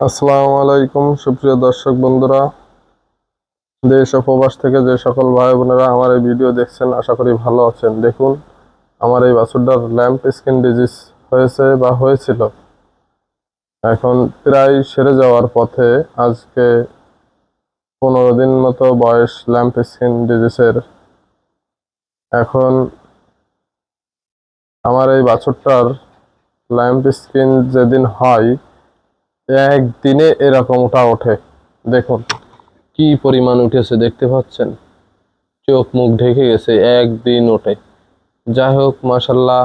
আসসালামু আলাইকুম, সুপ্রিয় দর্শক বন্ধুরা। দেশ ও প্রবাস থেকে যে সকল ভাই বোনেরা আমার এই ভিডিও দেখছেন, আশা করি ভালো আছেন। দেখুন, আমার এই বাছুরটার ল্যাম্প স্কিন ডিজিজ হয়েছে বা হয়েছিল। এখন প্রায় সেরে যাওয়ার পথে আজকে পনেরো দিন মতো বয়স ল্যাম্প স্কিন ডিজিজের এখন আমার এই বাছুরটার ল্যাম্প স্কিন যেদিন হয় একদিনে এরকমটা ওঠে। দেখুন, কি পরিমাণ উঠেছে দেখতে পাচ্ছেন? চোখ মুখ ঢেকে গেছে, একদিন ওঠে। যাই হোক মাসাল্লাহ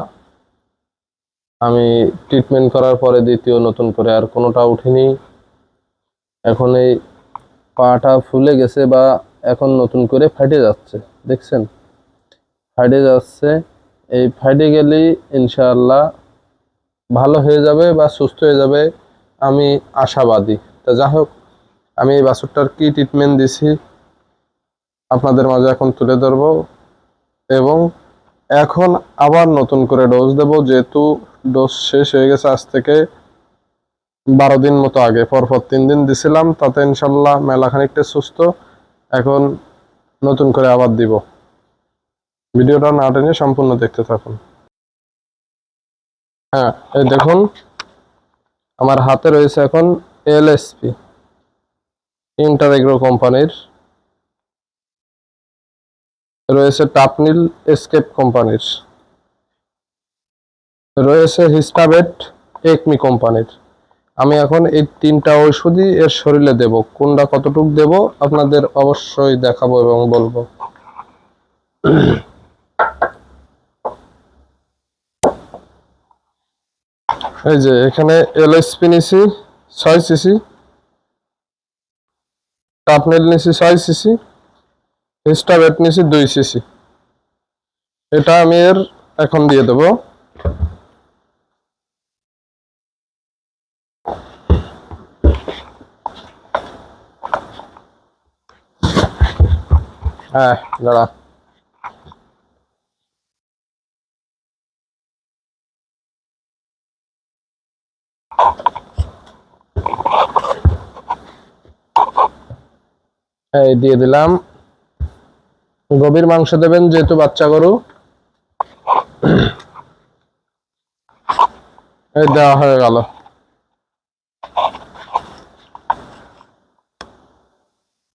আমি ট্রিটমেন্ট করার পরে দ্বিতীয় নতুন করে আর কোনোটা উঠেনি। এখন এই পাটা ফুলে গেছে বা এখন নতুন করে ফাটে যাচ্ছে, দেখছেন? ফাটে যাচ্ছে, এই ফাটে গেলেই ইনশাআল্লাহ ভালো হয়ে যাবে বা সুস্থ হয়ে যাবে। আমি আশাবাদী। তা যাই হোক, আমি এই বাছুরটার কি ট্রিটমেন্ট দিছি, আপনাদের মাঝে এখন তুলে ধরবো এবং এখন আবার নতুন করে ডোজ দেব, যেহেতু ডোজ শেষ হয়ে গেছে আজ থেকে বারো দিন মতো আগে। পরপর তিন দিন দিছিলাম, তাতে ইনশাল্লাহ মেলা খানিকটা সুস্থ। এখন নতুন করে আবার দিব। ভিডিওটা না টেনে সম্পূর্ণ দেখতে থাকুন। হ্যাঁ এই দেখুন আমার হাতে রয়েছে এখন এলএসপি ইন্টার এগ্রো কোম্পানির। রয়েছে টাপনিল এসকেপ কোম্পানির। রয়েছে হিস্টাবেট একমি কোম্পানির। আমি এখন এই তিনটা ওষুধই এর শরীরে দেব। কোনটা কতটুক দেব আপনাদের অবশ্যই দেখাবো এবং বলব। এই যে এখানে এলএসপি নিছি, ছয় সিসি। টাপনেল নিছি ছয় সিসি হিস্টাবেট নিছি দুই সিসি। এটা আমি এর এখন দিয়ে দেবো। হ্যাঁ দাঁড়া। এই দিয়ে দিলাম। গভীর মাংস দেবেন যেহেতু বাচ্চা গরু। এই দেওয়া হয়ে গেল।